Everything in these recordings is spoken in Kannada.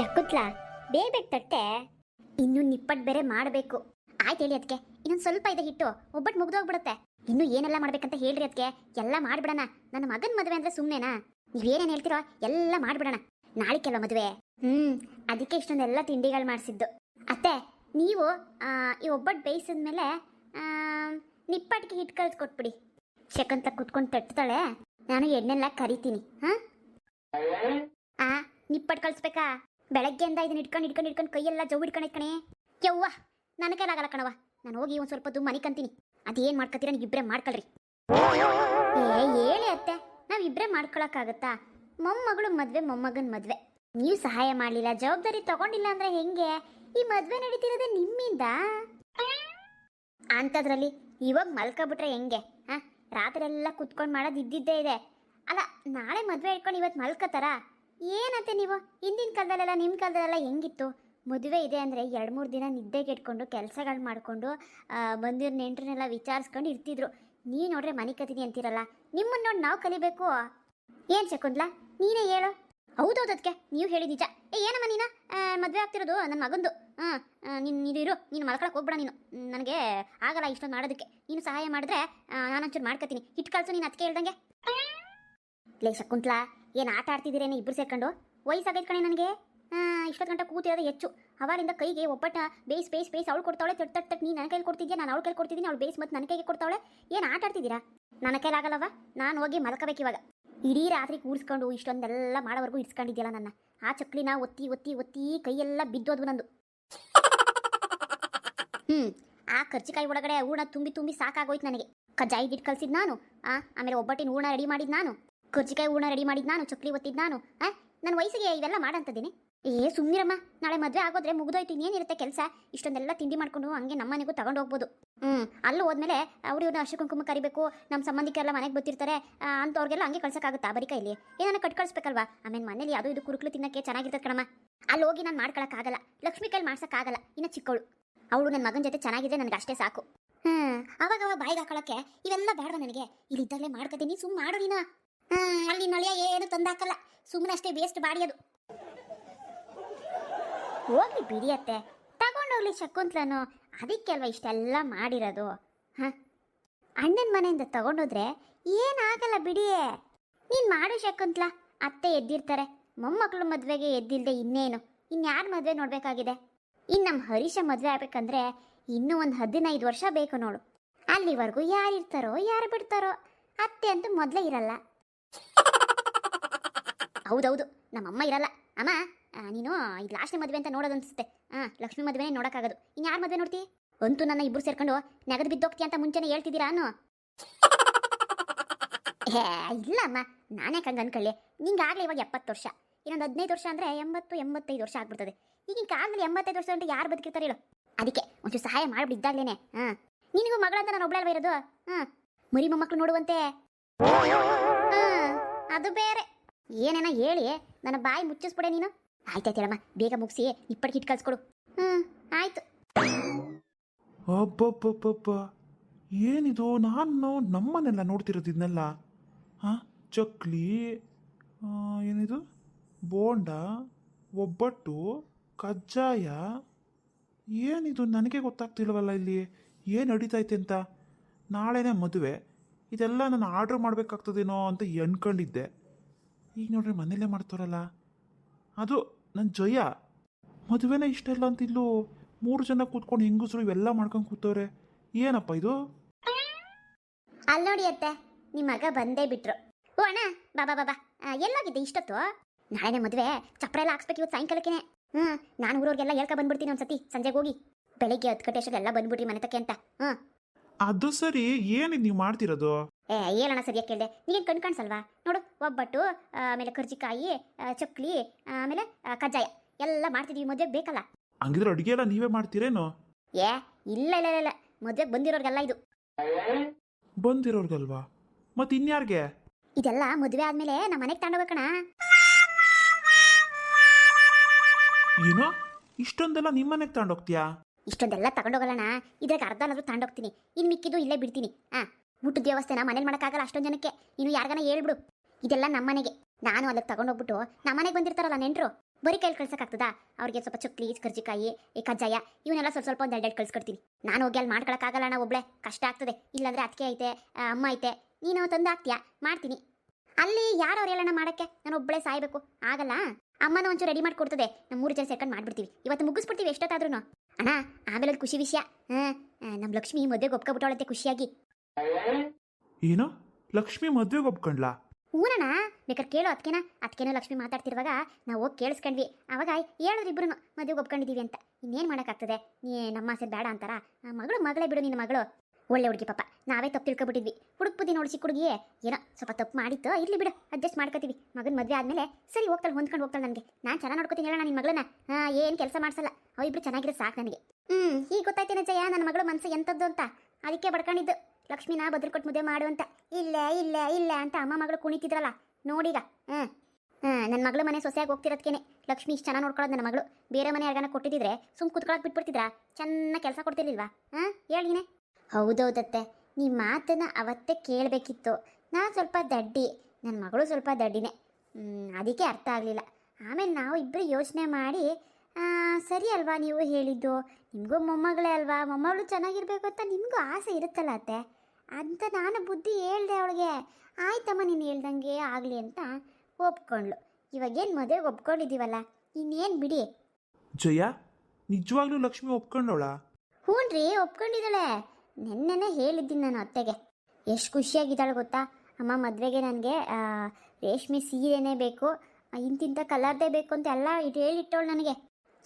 ಶಕುತ್ಲಾ ಬೇಗ ತಟ್ಟೆ. ಇನ್ನು ನಿಪ್ಪಟ್ಟು ಬೇರೆ ಮಾಡಬೇಕು. ಆಯ್ತು ಹೇಳಿ ಅದಕ್ಕೆ ಇನ್ನೊಂದು ಸ್ವಲ್ಪ ಇದೆ ಹಿಟ್ಟು. ಒಬ್ಬಟ್ಟು ಮುಗ್ದೋಗ್ಬಿಡುತ್ತೆ. ಇನ್ನು ಏನೆಲ್ಲ ಮಾಡ್ಬೇಕಂತ ಹೇಳ್ರಿ ಅದಕ್ಕೆ ಎಲ್ಲ ಮಾಡ್ಬಿಡೋಣ. ನನ್ನ ಮಗನ ಮದುವೆ ಅಂದ್ರೆ ಸುಮ್ಮನೆನಾ ನೀವೇನೇನು ಹೇಳ್ತಿರೋ ಎಲ್ಲ ಮಾಡ್ಬಿಡೋಣ. ನಾಳೆ ಕೆಲವು ಮದುವೆ? ಹ್ಮ್, ಅದಕ್ಕೆ ಇಷ್ಟೊಂದೆಲ್ಲ ತಿಂಡಿಗಳು ಮಾಡಿಸಿದ್ದು. ಅತ್ತೆ, ನೀವು ಈ ಒಬ್ಬಟ್ಟು ಬೇಯಿಸಿದ್ಮೇಲೆ ಮೇಲೆ ನಿಪ್ಪಟ್ಟಿಗೆ ಹಿಟ್ಟು ಕಳ್ಸ್ಕೊಟ್ಬಿಡಿ. ಶಕಂತ ಕುತ್ಕೊಂಡು ತಟ್ತಾಳೆ. ನಾನು ಎಣ್ಣೆಲ್ಲ ಕರಿತೀನಿ. ಹಾ? ಆ ನಿಪ್ಪಟ್ಟು ಕಳಿಸ್ಬೇಕಾ? ಬೆಳಗ್ಗೆಯಿಂದ ಇದನ್ನ ಇಟ್ಕೊಂಡು ಇಟ್ಕೊಂಡು ಇಟ್ಕೊಂಡು ಕೈಯೆಲ್ಲ ಜವ್ ಇಟ್ಕೊಂಡು ಕಣೆ. ಯವ್ವ ನನ್ನ ಕೈಲಾಗಲ್ಲ ಕಣವ ನಾನು ಹೋಗಿ ಒಂದು ಸ್ವಲ್ಪ ಹೊತ್ತು ಮನೆ ಕಂತೀನಿ ಅದೇನು ಮಾಡ್ಕೊತೀರ ನೀವು ಇಬ್ಬರೇ ಮಾಡ್ಕೊಳ್ರಿ. ಏ, ಹೇಳಿ ಅತ್ತೆ, ನಾವು ಇಬ್ಬರೇ ಮಾಡ್ಕೊಳಕ್ಕಾಗತ್ತಾ? ಮೊಮ್ಮಗಳು ಮದ್ವೆ, ಮೊಮ್ಮಗನ ಮದ್ವೆ. ನೀವು ಸಹಾಯ ಮಾಡಲಿಲ್ಲ, ಜವಾಬ್ದಾರಿ ತಗೊಂಡಿಲ್ಲ ಅಂದ್ರೆ ಹೆಂಗೆ? ಈ ಮದ್ವೆ ನಡೀತಿರೋದೆ ನಿಮ್ಮಿಂದ? ಅಂಥದ್ರಲ್ಲಿ ಇವಾಗ ಮಲ್ಕೊಬಿಟ್ರೆ ಹೆಂಗೆ, ಹಾ? ರಾತ್ರಿ ಎಲ್ಲ ಕುತ್ಕೊಂಡು ಮಾಡೋದು ಇದ್ದಿದ್ದೇ ಇದೆ. ಅಲ್ಲ, ನಾಳೆ ಮದುವೆ ಇಟ್ಕೊಂಡು ಇವತ್ತು ಮಲ್ಕೋತಾರ? ಏನಂತೆ ನೀವು? ಹಿಂದಿನ ಕಾಲದಲ್ಲೆಲ್ಲ ನಿಮ್ಮ ಕಾಲದಲ್ಲೆಲ್ಲ ಹೆಂಗಿತ್ತು? ಮದುವೆ ಇದೆ ಅಂದರೆ ಎರಡು ಮೂರು ದಿನ ನಿದ್ದೆ ಇಟ್ಕೊಂಡು ಕೆಲಸಗಳು ಮಾಡಿಕೊಂಡು ಬಂದಿರೋ ನೆಂಟ್ರನ್ನೆಲ್ಲ ವಿಚಾರಿಸ್ಕೊಂಡು ಇರ್ತಿದ್ರು. ನೀ ನೋಡ್ರೆ ಮನೆ ಕತೀನಿ ಅಂತಿರಲ್ಲ ನಿಮ್ಮನ್ನು ನೋಡಿ ನಾವು ಕಲಿಬೇಕು. ಏನು ಶಕುಂತ್ಲಾ ನೀನೇ ಹೇಳು. ಹೌದೌದು ಅದಕ್ಕೆ ನೀವು ಹೇಳಿ ನಿಜ. ಏ, ಏನಮ್ಮ ನೀನು? ಮದುವೆ ಆಗ್ತಿರೋದು ನನ್ನ ಮಗಂದು. ಹಾಂ ನೀನು ನೀನು ಇರು, ನೀನು ಮಲ್ಕೊಳಕ್ಕೆ ಹೋಗ್ಬೇಡ ನೀನು. ನನಗೆ ಆಗಲ್ಲ ಇಷ್ಟೊಂದು ಮಾಡೋದಕ್ಕೆ. ನೀನು ಸಹಾಯ ಮಾಡಿದ್ರೆ ನಾನು ಒಂಚೂರು ಮಾಡ್ಕೊತೀನಿ. ಹಿಟ್ಟು ಕಳ್ಸು ನೀನು ಅದಕ್ಕೆ ಹೇಳ್ದಂಗೆ. ಲೇ ಶಕುಂತ್ಲಾ, ಏನು ಆಟ ಆಡ್ತಿದ್ದೀರೇನೆ ಇಬ್ರು ಸೇರ್ಕೊಂಡು? ವಯಸ್ಸಾಗೈತೆ ಕಣೆ ನನಗೆ. ಇಷ್ಟೊತ್ತು ಗಂಟೆ ಕೂತಿರೋದು ಹೆಚ್ಚು. ಅವಳಿಂದ ಕೈಗೆ ಒಬ್ಬಟ್ಟ ಬೇಸ್ ಬೇಸ್ ಬೇಸ್ ಅವಳು ಕೊಡ್ತಾವಳೆ, ತಟ್ ತಟ್ ತಟ್ ನೀ ನನ್ನ ಕೈಲಿ ಕೊಡ್ತಿದ್ಯಾ? ನಾನು ಅವಳು ಕೈಲಿ ಕೊಡ್ತಿದ್ದೀನಿ, ಅವಳು ಬೇಯಿಸ್ ಮತ್ತು ನನ್ನ ಕೈಗೆ ಕೊಡ್ತಾವಳೆ. ಏನು ಆಟ ಆಡ್ತಿದ್ದೀರಾ? ನನ್ನ ಕೈಲಾಗಲ್ಲವ ನಾನು ಹೋಗಿ ಮಲ್ಕೋಬೇಕು ಇವಾಗ. ಇಡೀ ರಾತ್ರಿ ಕೂರಿಸ್ಕೊಂಡು ಇಷ್ಟೊಂದೆಲ್ಲ ಮಾಡೋವರೆಗೂ ಇಡ್ಸ್ಕೊಂಡಿದ್ಯಲ್ಲ ನನ್ನ. ಆ ಚಕ್ಲಿನ ಒತ್ತಿ ಒತ್ತಿ ಒತ್ತಿ ಕೈಯೆಲ್ಲ ಬಿದ್ದೋದ್ವು ನಂದು. ಹ್ಞೂ ಆ ಕರ್ಚಿಕಾಯಿ ಒಳಗಡೆ ಹೂರ್ಣ ತುಂಬಿ ತುಂಬಿ ಸಾಕಾಗೋಯ್ತು ನನಗೆ. ಕಜ್ಜಾಯಿ ಹಿಟ್ಟು ಕಲ್ಸಿದ್ ನಾನು. ಆಮೇಲೆ ಒಬ್ಬಟ್ಟಿನ ಹೂರ್ಣ ರೆಡಿ ಮಾಡಿದ್ದು ನಾನು. ಕರ್ಜಿಕಾಯಿ ಹೂರ್ಣ ರೆಡಿ ಮಾಡಿದ್ ನಾನು, ಚಕ್ಲಿ ಒತ್ತಿದ್ ನಾನು, ಆ? ನನ್ನ ವಯಸ್ಸಿಗೆ ಇವೆಲ್ಲ ಮಾಡಂತದ್ದೀನಿ ಏ ಸುಮ್ಮನಿರಮ್ಮ ನಾಳೆ ಮದುವೆ ಆಗೋದ್ರೆ ಮುಗಿದೋಯ್ತು, ಇನ್ನೇನಿರುತ್ತೆ ಕೆಲಸ? ಇಷ್ಟೊಂದೆಲ್ಲ ತಿಂಡಿ ಮಾಡ್ಕೊಂಡು ಹಂಗೆ ನಮ್ಮ ಮನೆಗೂ ತಗೊಂಡು ಹೋಗ್ಬೋದು ಹ್ಞೂ ಅಲ್ಲೂ ಹೋದ್ಮೇಲೆ ಅವ್ರು ಇವ್ರನ್ನ ಕರಿಬೇಕು ನಮ್ಮ ಸಂಬಂಧಿಕರೆಲ್ಲ ಮನೆಗೆ ಬರ್ತಿರ್ತಾರೆ ಅಂಥವ್ರಿಗೆಲ್ಲ ಹಂಗೆ ಕಳ್ಸೋಕ್ಕಾಗುತ್ತಾ ಬರೀ ಕೈಲಿ? ಏನಾನ ಕಟ್ ಕಳಿಸ್ಬೇಕಲ್ವಾ? ಆಮೇಲೆ ಮನೇಲಿ ಅದು ಇದು ಕುರುಕ್ಲು ತಿನ್ನಕ್ಕೆ ಚೆನ್ನಾಗಿರ್ತದೆ ಕಣಮ್ಮ. ಅಲ್ಲಿ ಹೋಗಿ ನಾನು ಮಾಡ್ಕೊಳಕ್ಕಾಗಲ್ಲ. ಲಕ್ಷ್ಮಿ ಕೈಲಿ ಮಾಡ್ಸೋಕ್ಕಾಗಲ್ಲ, ಇನ್ನು ಚಿಕ್ಕವಳು ಅವಳು ನನ್ನ ಮಗನ ಜೊತೆ ಚೆನ್ನಾಗಿದೆ, ನನಗೆ ಅಷ್ಟೇ ಸಾಕು. ಹ್ಮ್ ಅವಾಗ ಅವಾಗ ಬಾಯಿಗೆ ಹಾಕೊಳಕ್ಕೆ ಇವೆಲ್ಲ ಬೇಡ ನನಗೆ? ಇಲ್ಲಿದ್ದಾಗಲೇ ಮಾಡ್ಕೊತೀನಿ, ಸುಮ್ಮ ಮಾಡು ನೀನು. ಅಲ್ಲಿ ನಳಿಯ ಏನು ತಂದಾಕಲ್ಲ. ಸುಮ್ಮನೆ ಅಷ್ಟೇ ಬೇಸ್ಟ್ ಬಾಡಿ ಅದು ಹೋಗ್ಲಿ ಬಿಡಿಯತ್ತೆ ತಗೊಂಡೋಗ್ಲಿ ಶಕುಂತ್ಲನು. ಅದಕ್ಕೆ ಅಲ್ವಾ ಇಷ್ಟೆಲ್ಲ ಮಾಡಿರೋದು? ಹ? ಅಣ್ಣನ ಮನೆಯಿಂದ ತಗೊಂಡೋದ್ರೆ ಏನಾಗಲ್ಲ ಬಿಡಿಯೇ ನೀನು ಮಾಡು ಶಕುಂತ್ಲ. ಅತ್ತೆ ಎದ್ದಿರ್ತಾರೆ. ಮೊಮ್ಮಕ್ಕಳು ಮದುವೆಗೆ ಎದ್ದಿಲ್ದೆ ಇನ್ನೇನು? ಇನ್ಯಾರ ಮದುವೆ ನೋಡಬೇಕಾಗಿದೆ? ಇನ್ನು ನಮ್ಮ ಹರೀಶ ಮದುವೆ ಆಗ್ಬೇಕಂದ್ರೆ ಇನ್ನೂ ಒಂದು ಹದಿನೈದು ವರ್ಷ ಬೇಕು ನೋಡು. ಅಲ್ಲಿವರೆಗೂ ಯಾರಿರ್ತಾರೋ, ಯಾರು ಬಿಡ್ತಾರೋ, ಅತ್ತೆ ಅಂತೂ ಮೊದಲೇ ಇರಲ್ಲ. ಹೌದೌದು, ನಮ್ಮಮ್ಮ ಇರಲ್ಲ. ಅಮ್ಮ ನೀನು ಇದು ಲಾಸ್ಟ್ನೇ ಮದುವೆ ಅಂತ ನೋಡೋದು ಅನ್ಸುತ್ತೆ ಹಾಂ ಲಕ್ಷ್ಮಿ ಮದುವೆನೇ ನೋಡೋಕ್ಕಾಗೋದು. ಇನ್ನು ಯಾರು ಮದುವೆ ನೋಡ್ತಿ? ಅಂತೂ ನನ್ನ ಇಬ್ಬರು ಸೇರ್ಕೊಂಡು ನೆಗದು ಬಿದ್ದೋಗ್ತೀಯ ಅಂತ ಮುಂಚೆನೇ ಹೇಳ್ತಿದ್ದೀರಾ ಅನ್ನು? ಹೇ ಇಲ್ಲ ಅಮ್ಮ ನಾನೇ ಕಂಗೆ ಅನ್ಕೊಳ್ಳಿ? ನಿಂಗಾಗಲೇ ಇವಾಗ ಎಪ್ಪತ್ತು ವರ್ಷ. ಇನ್ನೊಂದು ಹದಿನೈದು ವರ್ಷ ಅಂದರೆ ಎಂಬತ್ತು, ಎಂಬತ್ತೈದು ವರ್ಷ ಆಗ್ಬಿಡ್ತದೆ. ಈಗಿನ ಕಾಲದಲ್ಲಿ ಎಂಬತ್ತೈದು ವರ್ಷ ಅಂತ ಯಾರು ಬದುಕಿರ್ತಾರೆ ಹೇಳು. ಅದಕ್ಕೆ ಒಂಚೂರು ಸಹಾಯ ಮಾಡಿಬಿಟ್ಟಿದ್ದಾಗಲೇ ಹಾಂ ನಿನಗೂ ಮಗಳಂತ ನಾನು ಒಬ್ಬಳಲ್ವ ಇರೋದು? ಹಾಂ ಮರಿ ಮೊಮ್ಮಕ್ಕಳು ನೋಡುವಂತೆ? ಹಾಂ ಅದು ಬೇರೆ. ಏನೇನ ಹೇಳಿ, ನನ್ನ ಬಾಯಿ ಮುಚ್ಚಿಸ್ಬಿಡೆ ನೀನು. ಆಯ್ತಾಯ್ತು ಹೇಳಮ್ಮ, ಬೇಗ ಮುಗಿಸಿ, ಇಪ್ಪಟ್ಗೆ ಇಟ್ಟು ಕಳ್ಸ್ಕೊಡು. ಹ್ಞೂ ಆಯ್ತು. ಅಬ್ಬಬ್ಬಬ್ಬಬ್ಬ, ಏನಿದು? ನಾನು ನಮ್ಮನ್ನೆಲ್ಲ ನೋಡ್ತಿರೋದು ಇದನ್ನೆಲ್ಲ? ಹಾಂ ಚಕ್ಲಿ ಏನಿದು? ಬೋಂಡ, ಒಬ್ಬಟ್ಟು, ಕಜ್ಜಾಯ. ಏನಿದು? ನನಗೆ ಗೊತ್ತಾಗ್ತಿಲ್ವಲ್ಲ ಇಲ್ಲಿ? ಏನು ನಡೀತೈತೆ ಅಂತ? ನಾಳೆನೇ ಮದುವೆ. ಇದೆಲ್ಲ ನಾನು ಆರ್ಡ್ರ್ ಮಾಡಬೇಕಾಗ್ತದೇನೋ ಅಂತ ಅನ್ಕೊಂಡಿದ್ದೆ ಈಗ ನೋಡ್ರಿ ಮನೇಲೇ ಮಾಡ್ತಾರಲ್ಲ. ಅದು ನನ್ನ ಜಯ. ಮದುವೆನೇ ಅಂತ ಇಲ್ಲು ಮೂರು ಜನ ಕೂತ್ಕೊಂಡು ಹೆಂಗಸರು ಇವೆಲ್ಲ ಮಾಡ್ಕೊಂಡು ಕೂತವ್ರೆ. ಏನಪ್ಪ ಇದು? ಅಲ್ಲಿ ನೋಡಿ ಅತ್ತೆ ನಿಮ್ಮ ಮಗ ಬಂದೇ ಬಿಟ್ರು. ಓ ಅಣ್ಣ ಬಾಬಾ ಬಾಬಾ ಎಲ್ಲೋಗಿದ್ದೆ ಇಷ್ಟೊತ್ತು? ನಾಳೆನೇ ಮದುವೆ ಚಪ್ಪರ ಎಲ್ಲ ಹಾಕ್ಸ್ಬೇಕು ಇವತ್ತು ಸಾಯಂಕಾಲಕ್ಕೆ ಹ್ಞೂ ನಾನು ಊರವ್ರಿಗೆಲ್ಲ ಹೇಳ್ಕೊ ಬಂದ್ಬಿಡ್ತೀನಿ ಒಂದ್ಸತಿ ಸಂಜೆಗೆ ಹೋಗಿ. ಬೆಳಿಗ್ಗೆ ಹತ್ತು ಗಂಟೆ ಅಷ್ಟೊತ್ತಿಗೆ ಬಂದ್ಬಿಡ್ರಿ ಮನೆ ತಕ್ಕೆ ಅಂತ. ಹ್ಞೂ ಅದು ಸರಿ ಏನಿದು ನೀವು ಮಾಡ್ತಿರೋದು? ಏ ಹೇಳೋಣ ಸರಿಯಾಗಿ ಕೇಳಿದೆ. ನೀನು ಕಣ್ ಕಾಣಿಸಲ್ವಾ? ನೋಡು ಒಬ್ಬಟ್ಟು ಆಮೇಲೆ ಕರ್ಜಿಕಾಯಿ ಚಕ್ಲಿ ಆಮೇಲೆ ಕಜ್ಜಾಯ ಎಲ್ಲ ಮಾಡ್ತಿದೀವಿ. ಮದುವೆಗೆ ಬೇಕಲ್ಲ? ಹಂಗಿದ್ರೆ ಅಡುಗೆ ಎಲ್ಲ ನೀವೇ ಮಾಡ್ತೀರೇನು? ಏ ಇಲ್ಲ ಇಲ್ಲ ಇಲ್ಲ ಮದುವೆಗೆ ಬಂದಿರೋರ್ಗೆಲ್ಲ ಇದು. ಬಂದಿರೋರ್ಗಲ್ವಾ? ಮತ್ತೆ ಇನ್ಯಾರ್ಗೆ? ಇದೆಲ್ಲ ಮದುವೆ ಆದ್ಮೇಲೆ ನಮ್ಮ ಮನೆಗೆ ತಗೊಂಡೋಗಣ ಏನೋ? ಇಷ್ಟೊಂದೆಲ್ಲ ನಿಮ್ಮನೆಗೆ ತಗೊಂಡೋಗ್ತೀಯಾ ಇಷ್ಟೊಂದೆಲ್ಲ ತಗೊಂಡೋಗಲ್ಲಣ ಇದ್ರಾಗ ಅರ್ಧ ಅನ್ನೋದು ತಗೊಂಡೋಗ್ತೀನಿ ಇನ್ನು ಮಿಕ್ಕಿದ್ದು ಇಲ್ಲೇ ಬಿಡ್ತೀನಿ. ಆ ಊಟದ ವ್ಯವಸ್ಥೆನ ಮನೇಲಿ ಮಾಡೋಕ್ಕಾಗಲ್ಲ ಅಷ್ಟೊಂದು ಜನಕ್ಕೆ. ನೀನು ಯಾರಿಗಾನ ಹೇಳ್ಬಿಡು. ಇದೆಲ್ಲ ನಮ್ಮನೆಗೆ. ನಾನು ಅಲ್ಲಿಗೆ ತಗೊಂಡೋಗ್ಬಿಟ್ಟು ನಮ್ಮನೆಗೆ ಬಂದಿರ್ತಾರಲ್ಲ ನೆಂಟರು. ಬರೀ ಕೈಲಿ ಕಳ್ಸೋಕ್ಕಾಗ್ತದಾ? ಅವ್ರಿಗೆ ಸ್ವಲ್ಪ ಚಕ್ಲಿ, ಕರ್ಜಿಕಾಯಿ ಈ ಕಜ್ಜಾಯ ಇವನ್ನೆಲ್ಲ ಸ್ವಲ್ಪ ಸ್ವಲ್ಪ ಒಂದು ಎರಡೆರಡು ಕಳ್ಸ್ಕೊಡ್ತೀನಿ. ನಾನು ಹೋಗಿ ಅಲ್ಲಿ ಮಾಡ್ಕೊಳಕ್ಕಾಗಲ್ಲ ನಾ ಒಬ್ಳೆ. ಕಷ್ಟ ಆಗ್ತದೆ. ಇಲ್ಲಾಂದ್ರೆ ಅದಕ್ಕೆ ಐತೆ ಅಮ್ಮ ಐತೆ. ನೀನು ತಂದು ಹಾಕ್ತೀಯಾ? ಮಾಡ್ತೀನಿ. ಅಲ್ಲಿ ಯಾರು ಅವ್ರು ಹೇಳೋಣ ಮಾಡಕ್ಕೆ? ನಾನು ಒಬ್ಬಳೇ ಸಾಯ್ಬೇಕು. ಆಗಲ್ಲ? ಅಮ್ಮನ ಒಂಚೂರು ರೆಡಿ ಮಾಡಿ ಕೊಡ್ತದೆ. ನಮ್ಮ ಮೂರು ಜನ ಸೇರ್ಕೊಂಡು ಮಾಡ್ಬಿಡ್ತೀವಿ. ಇವತ್ತು ಮುಗಿಸ್ಬಿಡ್ತೀವಿ ಎಷ್ಟೊತ್ತಾದ್ರೂ ಅಣ್ಣ ಅದು ಖುಷಿ ವಿಷಯ. ಹಾಂ ನಮ್ಮ ಲಕ್ಷ್ಮಿ ಮದುವೆಗೆ ಒಪ್ಕೊಬಿಟ್ಟವಳಂತೆ ಖುಷಿಯಾಗಿ. ಏನೋ? ಲಕ್ಷ್ಮಿ ಮದುವೆಗೆ ಒಪ್ಕೊಂಡ್ಲಾ? ಹೂನಣ್ಣ ಬೇಕಾದ್ರೆ ಕೇಳು ಅದಕ್ಕೆನ ಅದಕ್ಕೇನೋ ಲಕ್ಷ್ಮಿ ಮಾತಾಡ್ತಿರುವಾಗ ನಾವು ಹೋಗಿ ಕೇಳಿಸ್ಕೊಂಡ್ವಿ. ಅವಾಗ ಹೇಳಿದ್ರು ಇಬ್ಬರು ಮದುವೆಗೆ ಒಪ್ಕೊಂಡಿದ್ದೀವಿ ಅಂತ. ಇನ್ನೇನು ಮಾಡೋಕ್ಕಾಗ್ತದೆ? ನೀ ನಮ್ಮ ಆಸೆ ಬೇಡ ಅಂತಾರ? ಮಗಳು ಮಗಳೇ ಬಿಡು ನಿನ್ನ ಮಗಳು. ಒಳ್ಳೆ ಹುಡುಗಿ ಪಾಪ. ನಾವೇ ತಪ್ಪು ತಿಳ್ಕೊಬಿಟ್ಟಿದ್ವಿ. ಹುಡುಕ್ ಬುದ್ಧಿ ನೋಡಿ ಚಿಕ್ಕ ಹುಡುಗಿಯೇ ಏನೋ ಸ್ವಲ್ಪ ತಪ್ಪು ಮಾಡಿತ್ತು ಇರ್ಲಿ ಬಿಡು ಅಡ್ಜಸ್ಟ್ ಮಾಡ್ಕೋತೀವಿ. ಮಗನ ಮದುವೆ ಆದಮೇಲೆ ಸರಿ ಹೋಗ್ತಾಳೆ, ಹೊಂದ್ಕೊಂಡು ಹೋಗ್ತಾಳೆ ನನಗೆ. ನಾನು ಚೆನ್ನಾಗಿ ನೋಡ್ಕೊತೀನಿ ಹೇಳೋಣ ನಿನ್ನ ಮಗಳನ್ನ. ಏನು ಕೆಲಸ ಮಾಡ್ಸಲ್ಲ. ಅವಿಬ್ರು ಚೆನ್ನಾಗಿರೋ ಸಾಕು ನನಗೆ. ಹ್ಞೂ ಈಗ ಗೊತ್ತಾಯ್ತೇನೆ ಜಯ, ನನ್ನ ಮಗಳು ಮನಸ್ಸು ಎಂಥದ್ದು ಅಂತ. ಅದಕ್ಕೆ ಬಡ್ಕೊಂಡಿದ್ದು. ಲಕ್ಷ್ಮಿನ ಬದ್ರ ಕೊಟ್ಟು ಮದುವೆ ಮಾಡು ಅಂತ. ಇಲ್ಲ ಇಲ್ಲ ಇಲ್ಲ ಅಂತ ಅಮ್ಮ ಮಗಳು ಕುಣಿತಿದ್ರಲ್ಲ. ನೋಡಿಗ. ಹಾಂ ಹಾಂ ನನ್ನ ಮಗಳು ಮನೆ ಸೊಸೆಯಾಗಿ ಹೋಗ್ತಿರೋದಕ್ಕೇನೆ ಲಕ್ಷ್ಮಿ ಇಷ್ಟು ಚೆನ್ನಾಗಿ ನೋಡ್ಕೊಳ್ಳೋದು ನನ್ನ ಮಗಳು. ಬೇರೆ ಮನೆ ಯಾರಿಗಾನ ಕೊಟ್ಟಿದ್ದಿದ್ರೆ ಸುಮ್ ಕುತ್ಕೊಳಕ್ಕೆ ಬಿಟ್ಬಿಡ್ತಿದ್ರಾ? ಚೆನ್ನಾಗಿ ಕೆಲಸ ಕೊಡ್ತಿರ್ಲಿಲ್ವಾ? ಹಾಂ ಹೇಳಿನೇ ಹೌದೌದತ್ತೆ. ನೀ ಮಾತನ್ನು ಅವತ್ತೇ ಕೇಳಬೇಕಿತ್ತು. ನಾನು ಸ್ವಲ್ಪ ದಡ್ಡಿ ನನ್ನ ಮಗಳು ಸ್ವಲ್ಪ ದಡ್ಡಿನೇ. ಅದಕ್ಕೆ ಅರ್ಥ ಆಗಲಿಲ್ಲ. ಆಮೇಲೆ ನಾವು ಇಬ್ಬರು ಯೋಚನೆ ಮಾಡಿ ಸರಿ ಅಲ್ವಾ ನೀವು ಹೇಳಿದ್ದು? ನಿಮಗೂ ಮೊಮ್ಮಗಳೇ ಅಲ್ವಾ? ಮೊಮ್ಮಗಳು ಚೆನ್ನಾಗಿರ್ಬೇಕು ಅಂತ ನಿಮಗೂ ಆಸೆ ಇರುತ್ತಲ್ಲ ಅತ್ತೆ. ಅಂತ ನಾನು ಬುದ್ಧಿ ಹೇಳ್ದೆ ಅವಳಿಗೆ. ಆಯ್ತಮ್ಮ ನೀನು ಹೇಳ್ದಂಗೆ ಆಗಲಿ ಅಂತ ಒಪ್ಕೊಂಡ್ಳು. ಇವಾಗೇನು ಮದುವೆಗೆ ಒಪ್ಕೊಂಡಿದ್ದೀವಲ್ಲ? ಇನ್ನೇನು ಬಿಡಿ? ಜಯ ನಿಜವಾಗ್ಲೂ ಲಕ್ಷ್ಮಿ ಒಪ್ಕೊಂಡವಳ? ರೀ ಒಪ್ಕೊಂಡಿದ್ದಾಳೆ. ನೆನ್ನೆನೆ ಹೇಳಿದ್ದೀನಿ ನಾನು ಅತ್ತೆಗೆ. ಎಷ್ಟು ಖುಷಿಯಾಗಿದ್ದಾಳೆ ಗೊತ್ತಾ? ಅಮ್ಮ ಮದುವೆಗೆ ನನಗೆ ರೇಷ್ಮೆ ಸೀರೆನೇ ಬೇಕು ಇಂತಿಂಥ ಕಲರ್ದೇ ಬೇಕು ಅಂತ ಎಲ್ಲ ಹೇಳಿಟ್ಟವಳು ನನಗೆ.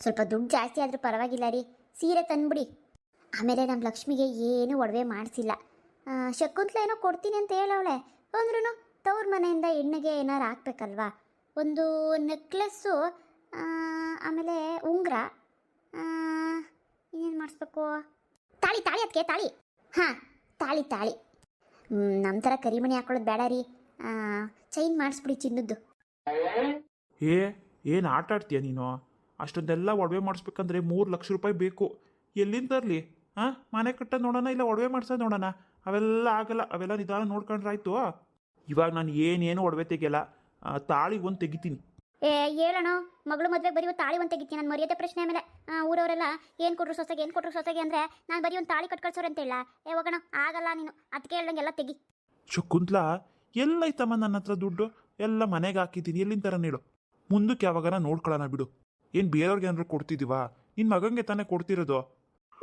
ಸ್ವಲ್ಪ ದುಡ್ಡು ಜಾಸ್ತಿ ಆದರೂ ಪರವಾಗಿಲ್ಲ ರೀ, ಸೀರೆ ತಂದ್ಬಿಡಿ. ಆಮೇಲೆ ನಮ್ಮ ಲಕ್ಷ್ಮಿಗೆ ಏನು ಒಡವೆ ಮಾಡಿಸಿಲ್ಲ. ಶಕುಂತಲ ಏನೋ ಕೊಡ್ತೀನಿ ಅಂತ ಹೇಳವಳೆ. ಅಂದ್ರೂ ತವ್ರ ಮನೆಯಿಂದ ಹೆಣ್ಣಿಗೆ ಏನಾರು ಹಾಕ್ಬೇಕಲ್ವಾ? ಒಂದು ನೆಕ್ಲೆಸ್ಸು ಆಮೇಲೆ ಉಂಗುರ ಇನ್ನೇನು ಮಾಡಿಸ್ಬೇಕು? ತಾಳಿ ತಾಳಿ ಅದಕ್ಕೆ ತಾಳಿ. ಹಾಂ, ತಾಳಿ ತಾಳಿ. ನಮ್ಮ ಥರ ಕರಿಮಣಿ ಹಾಕೊಳ್ಳೋದು ಬೇಡ ರೀ. ಚೈನ್ ಮಾಡಿಸ್ಬಿಡಿ ಚಿನ್ನದ್ದು. ಏ, ಏನು ಆಟ ಆಡ್ತೀಯ ನೀನು? ಅಷ್ಟೊಂದೆಲ್ಲ ಒಡವೆ ಮಾಡಿಸ್ಬೇಕಂದ್ರೆ ಮೂರು ಲಕ್ಷ ರೂಪಾಯಿ ಬೇಕು. ಎಲ್ಲಿಂದ ತರಲಿ? ಹಾಂ ಮನೆ ಕಟ್ಟ ನೋಡೋಣ ಇಲ್ಲ ಒಡವೆ ಮಾಡ್ಸೋದು ನೋಡೋಣ? ಅವೆಲ್ಲ ಆಗಲ್ಲ, ಅವೆಲ್ಲ ನಿಧಾನ ನೋಡ್ಕೊಂಡ್ರಾಯ್ತು ಇವಾಗ ನಾನು ಏನೇನು ಒಡವೆ ತೆಗಿಯಲ್ಲ ತಾಳಿ ಒಂದು ತೆಗಿತೀನಿ. ಏ ಹೇಳೋಣ ಮಗಳು ಮದುವೆಗೆ ಬರೀ ಒಂದು ತಾಳಿ ಒಂದು ತೆಗಿತೀನಿ ನನ್ನ ಮರ್ಯಾದೆ ಪ್ರಶ್ನೆ ಆಮೇಲೆ. ಊರವರೆಲ್ಲ ಏನು ಕೊಟ್ಟರು ಸೊಸೆಗೆ ಏನು ಕೊಟ್ಟರು ಸೊಸೆಗೆ ಅಂದರೆ ನಾನು ಬರೀ ಒಂದು ತಾಳಿ ಕಟ್ಕೊಳ್ಸೋರು ಅಂತ ಹೇಳ. ಏ ಹೋಗೋಣ ಆಗಲ್ಲ ನೀನು ಅದಕ್ಕೆ ಹೇಳ್ದಂಗೆಲ್ಲ ತೆಗಿ. ಶಕುಂತ್ಲಾ ಎಲ್ಲೈತಮ್ಮ ನನ್ನ ಹತ್ರ ದುಡ್ಡು? ಎಲ್ಲ ಮನೆಗೆ ಹಾಕಿದ್ದೀನಿ ಎಲ್ಲಿನ ಥರ ನೀಡು ಮುಂದಕ್ಕೆ ಯಾವಾಗಾರ ನೋಡ್ಕೊಳ್ಳೋಣ ಬಿಡು. ಏನು ಬೇರೆಯವ್ರಿಗೆ ಏನಾದ್ರು ಕೊಡ್ತಿದ್ದೀವಾ ನಿನ್ನ ಮಗಂಗೆ ತಾನೇ ಕೊಡ್ತಿರೋದು.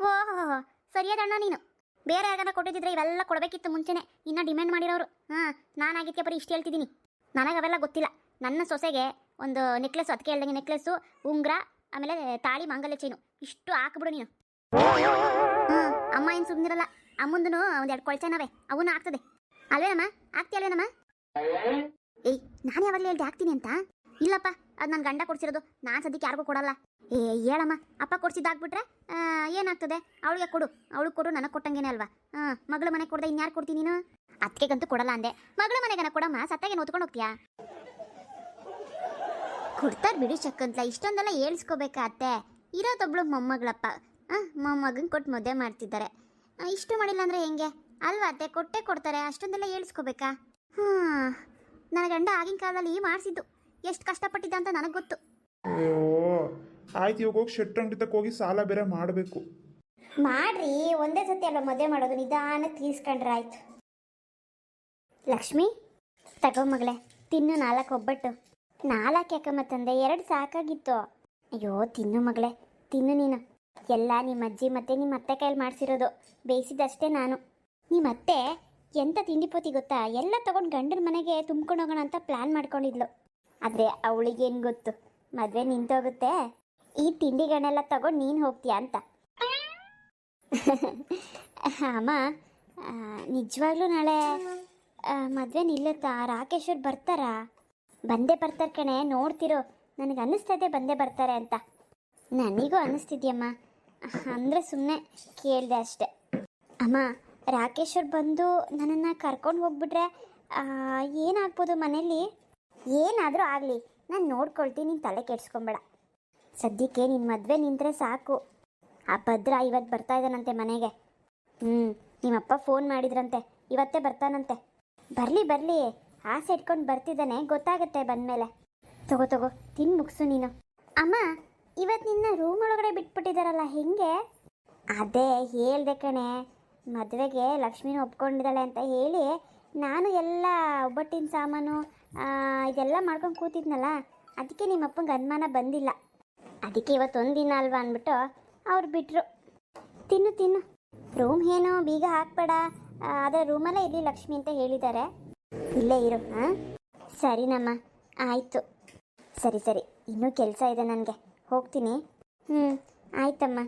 ಓಹೋ ಸರಿಯಾದಣ್ಣ ನೀನು. ಬೇರೆ ಯಾರನ್ನ ಕೊಟ್ಟಿದ್ದಿದ್ರೆ ಇವೆಲ್ಲ ಕೊಡಬೇಕಿತ್ತು ಮುಂಚೆನೆ. ಇನ್ನ ಡಿಮ್ಯಾಂಡ್ ಮಾಡಿರೋರು. ಹಾಂ ನಾನಾಗಿದ್ಕೆ ಬರೀ ಇಷ್ಟು ಹೇಳ್ತಿದ್ದೀನಿ. ನನಗೆ ಅವೆಲ್ಲ ಗೊತ್ತಿಲ್ಲ. ನನ್ನ ಸೊಸೆಗೆ ಒಂದು ನೆಕ್ಲೆಸ್ ಅದಕ್ಕೆ ಹೇಳ್ದಂಗೆ ನೆಕ್ಲೆಸ್ಸು ಉಂಗ್ರ, ಆಮೇಲೆ ತಾಳಿ ಮಾಂಗಲ್ಯ ಚೈನು ಇಷ್ಟು ಹಾಕ್ಬಿಡು ನೀನು. ಹ್ಞೂ ಅಮ್ಮ ಏನು ಸುಮ್ಮನಿರಲ್ಲ ಅಮ್ಮಂದನು ಒಂದೆರಡು ಕೊಳ್ಚನವೆ ಅವನು ಆಗ್ತದೆ ಅಲ್ವೇನಮ್ಮ? ಆಗ್ತಿ ಅಲ್ವೇನಮ್ಮ ಏಯ್, ನಾನು ಯಾವಾಗಲೂ ಹೇಳ್ದೆ ಹಾಕ್ತೀನಿ ಅಂತ? ಇಲ್ಲಪ್ಪ, ಅದು ನನ್ನ ಗಂಡ ಕೊಡ್ಸಿರೋದು. ನಾನು ಸದ್ಯಕ್ಕೆ ಯಾರಿಗೂ ಕೊಡಲ್ಲ. ಏ, ಹೇಳಮ್ಮ, ಅಪ್ಪ ಕೊಡ್ಸಿದ್ದಾಗ್ಬಿಟ್ರೆ ಏನಾಗ್ತದೆ? ಅವಳಿಗೆ ಕೊಡು. ಅವಳಿಗೆ ಕೊಡು, ನನಗೆ ಕೊಟ್ಟಂಗೇನೆ ಅಲ್ವಾ? ಹಾಂ ಮಗಳ ಮನೆಗೆ ಕೊಡ್ದೆ ಇನ್ಯಾರು ಕೊಡ್ತೀನಿ ನೀನು? ಅದಕ್ಕೆಗಂತೂ ಕೊಡಲ್ಲ ಅಂದೆ. ಮಗಳ ಮನೆಗನ ಕೊಡಮ್ಮ? ಸತ್ತಾಗೆ ಓದ್ಕೊಂಡು ಹೋಗ್ತೀಯಾ? ಕೊಡ್ತಾರ ಬಿಡಿ ಚಕ್ಕಂತ ಇಷ್ಟೊಂದೆಲ್ಲ ಹೇಳ್ಸ್ಕೋಬೇಕಾ ಅತ್ತೆ. ಇರೋದೊಬ್ಳು ಮೊಮ್ಮಗಳಪ್ಪ. ಹಾಂ ಮೊಮ್ಮಗನ್ ಕೊಟ್ಟು ಮದುವೆ ಮಾಡ್ತಿದ್ದಾರೆ. ಇಷ್ಟು ಮಾಡಿಲ್ಲ ಅಂದ್ರೆ ಹೆಂಗೆ? ಅಲ್ವಾ ಅತ್ತೆ? ಕೊಟ್ಟೆ ಕೊಡ್ತಾರೆ. ಅಷ್ಟೊಂದೆಲ್ಲ ಹೇಳಿಸ್ಕೋಬೇಕಾ? ಹಾಂ ನನ್ನ ಗಂಡ ಆಗಿನ ಕಾಲದಲ್ಲಿ ಮಾಡಿಸಿದ್ದು. ಎಷ್ಟು ಕಷ್ಟಪಟ್ಟಿದ್ದ ಅಂತ ನನಗೆ ಗೊತ್ತು. ಅಯ್ಯೋ ಆಯ್ತು ಇವಾಗ ಹೋಗಿ ತಕ್ಕ ಹೋಗಿ ಸಾಲ ಬೇರೆ ಮಾಡಬೇಕು. ಮಾಡ್ರಿ. ಒಂದೇ ಸತಿ ಅಲ್ವಾ ಮದುವೆ ಮಾಡೋದು? ನಿಧಾನ ತೀರ್ಸ್ಕೊಂಡ್ರೆ ಆಯ್ತು. ಲಕ್ಷ್ಮಿ, ತಗೋ ಮಗಳೇ, ತಿನ್ನು ನಾಲ್ಕು ಒಬ್ಬಟ್ಟು. ನಾಲ್ಕು ಯಾಕಮ್ಮ ತಂದೆ, ಎರಡು ಸಾಕಾಗಿತ್ತು. ಅಯ್ಯೋ, ತಿನ್ನು ಮಗಳೇ, ತಿನ್ನು ನೀನು. ಎಲ್ಲ ನಿಮ್ಮ ಅಜ್ಜಿ ಮತ್ತೆ ನಿಮ್ಮ ಅತ್ತೆ ಕೈಯಲ್ಲಿ ಮಾಡಿಸಿರೋದು. ಬೇಯಿಸಿದಷ್ಟೇ ನಾನು. ನಿಮ್ಮ ಅತ್ತೆ ಎಂಥ ತಿಂಡಿ ಪೋತಿ ಗೊತ್ತಾ? ಎಲ್ಲ ತಗೊಂಡು ಗಂಡನ ಮನೆಗೆ ತುಂಬ್ಕೊಂಡು ಹೋಗೋಣ ಅಂತ ಪ್ಲ್ಯಾನ್ ಮಾಡ್ಕೊಂಡಿದ್ಲು. ಆದರೆ ಅವಳಿಗೇನು ಗೊತ್ತು? ಮದುವೆ ನಿಂತೋಗುತ್ತೆ. ಈ ತಿಂಡಿಗಳನ್ನೆಲ್ಲ ತಗೊಂಡು ನೀನು ಹೋಗ್ತೀಯಾ ಅಂತ. ಅಮ್ಮ ನಿಜವಾಗ್ಲೂ ನಾಳೆ ಮದುವೆ ನಿಲ್ಲುತ್ತಾ? ರಾಕೇಶ್ವರ್ ಬರ್ತಾರಾ? ಬಂದೇ ಬರ್ತಾರೆ ಕಣೆ, ನೋಡ್ತಿರೋ. ನನಗೆ ಅನ್ನಿಸ್ತದೆ ಬಂದೇ ಬರ್ತಾರೆ ಅಂತ. ನನಗೂ ಅನ್ನಿಸ್ತಿದ್ಯಮ್ಮ. ಅಂದರೆ ಸುಮ್ಮನೆ ಕೇಳಿದೆ ಅಷ್ಟೆ. ಅಮ್ಮ, ರಾಕೇಶ್ವರ್ ಬಂದು ನನ್ನನ್ನು ಕರ್ಕೊಂಡು ಹೋಗ್ಬಿಟ್ರೆ ಏನಾಗ್ಬೋದು ಮನೇಲಿ? ಏನಾದರೂ ಆಗಲಿ, ನಾನು ನೋಡ್ಕೊಳ್ತೀನಿ, ನೀನು ತಲೆ ಕೆಡ್ಸ್ಕೊಂಬೇಡ. ಸದ್ಯಕ್ಕೆ ನಿನ್ನ ಮದುವೆ ನಿಂತರೆ ಸಾಕು. ಆ ಭದ್ರ ಇವತ್ತು ಬರ್ತಾ ಇದ್ದಾನಂತೆ ಮನೆಗೆ. ಹ್ಞೂ ನಿಮ್ಮಪ್ಪ ಫೋನ್ ಮಾಡಿದ್ರಂತೆ. ಇವತ್ತೇ ಬರ್ತಾನಂತೆ. ಬರಲಿ ಬರಲಿ. ಆಸೆ ಇಟ್ಕೊಂಡು ಬರ್ತಿದ್ದಾನೆ. ಗೊತ್ತಾಗುತ್ತೆ ಬಂದಮೇಲೆ. ತಗೋ ತಗೋ. ತಿನ್ ಮುಗಿಸು ನೀನು. ಅಮ್ಮ ಇವತ್ತು ನಿನ್ನ ರೂಮ್ ಒಳಗಡೆ ಬಿಟ್ಬಿಟ್ಟಿದಾರಲ್ಲ, ಹೆಂಗೆ? ಅದೇ ಹೇಳ್ದೆ ಕಣೆ. ಮದುವೆಗೆ ಲಕ್ಷ್ಮಿನ ಒಪ್ಕೊಂಡಿದ್ದಾಳೆ ಅಂತ ಹೇಳಿ ನಾನು ಎಲ್ಲ ಒಬ್ಬಟ್ಟಿನ ಸಾಮಾನು ಇದೆಲ್ಲ ಮಾಡ್ಕೊಂಡು ಕೂತಿದ್ನಲ್ಲ, ಅದಕ್ಕೆ ನಿಮ್ಮ ಅಪ್ಪಂಗೆ ಅನುಮಾನ ಬಂದಿಲ್ಲ. ಅದಕ್ಕೆ ಇವತ್ತೊಂದು ದಿನ ಅಲ್ವಾ ಅಂದ್ಬಿಟ್ಟು ಅವ್ರು ಬಿಟ್ಟರು ತಿನ್ನು ತಿನ್ನು. ರೂಮ್ ಏನೋ ಬೀಗ ಹಾಕ್ಬೇಡ. ಆ, ಅದೇ ರೂಮಲ್ಲೇ ಇರಲಿ ಲಕ್ಷ್ಮಿ ಅಂತ ಹೇಳಿದ್ದಾರೆ. ಇಲ್ಲೇ ಇರು ಹಾಂ ಸರಿನಮ್ಮ ಆಯಿತು. ಸರಿ ಸರಿ. ಇನ್ನೂ ಕೆಲಸ ಇದೆ ನನಗೆ. ಹೋಗ್ತೀನಿ. ಹ್ಞೂ ಆಯ್ತಮ್ಮ.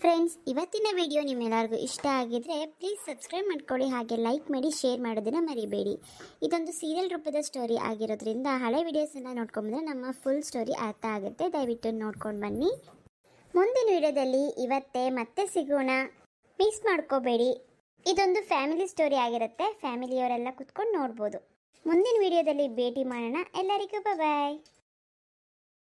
ಫ್ರೆಂಡ್ಸ್ ಇವತ್ತಿನ ವಿಡಿಯೋ ನಿಮ್ಮೆಲ್ಲರಿಗೂ ಇಷ್ಟ ಆಗಿದ್ರೆ ಪ್ಲೀಸ್ ಸಬ್ಸ್ಕ್ರೈಬ್ ಮಾಡ್ಕೊಳ್ಳಿ ಹಾಗೆ ಲೈಕ್ ಮಾಡಿ ಶೇರ್ ಮಾಡೋದನ್ನು ಮರಿಬೇಡಿ. ಇದೊಂದು ಸೀರಿಯಲ್ ರೂಪದ ಸ್ಟೋರಿ ಆಗಿರೋದ್ರಿಂದ ಹಳೆ ವಿಡಿಯೋಸನ್ನು ನೋಡ್ಕೊಂಬಂದ್ರೆ ನಮ್ಮ ಫುಲ್ ಸ್ಟೋರಿ ಅರ್ಥ ಆಗುತ್ತೆ. ದಯವಿಟ್ಟು ನೋಡ್ಕೊಂಡು ಬನ್ನಿ. ಮುಂದಿನ ವಿಡಿಯೋದಲ್ಲಿ ಇವತ್ತೇ ಮತ್ತೆ ಸಿಗೋಣ. ಮಿಸ್ ಮಾಡ್ಕೋಬೇಡಿ. ಇದೊಂದು ಫ್ಯಾಮಿಲಿ ಸ್ಟೋರಿ ಆಗಿರುತ್ತೆ. ಫ್ಯಾಮಿಲಿಯವರೆಲ್ಲ ಕುತ್ಕೊಂಡು ನೋಡ್ಬೋದು. ಮುಂದಿನ ವಿಡಿಯೋದಲ್ಲಿ ಭೇಟಿ ಮಾಡೋಣ. ಎಲ್ಲರಿಗೂ ಬಾಯ್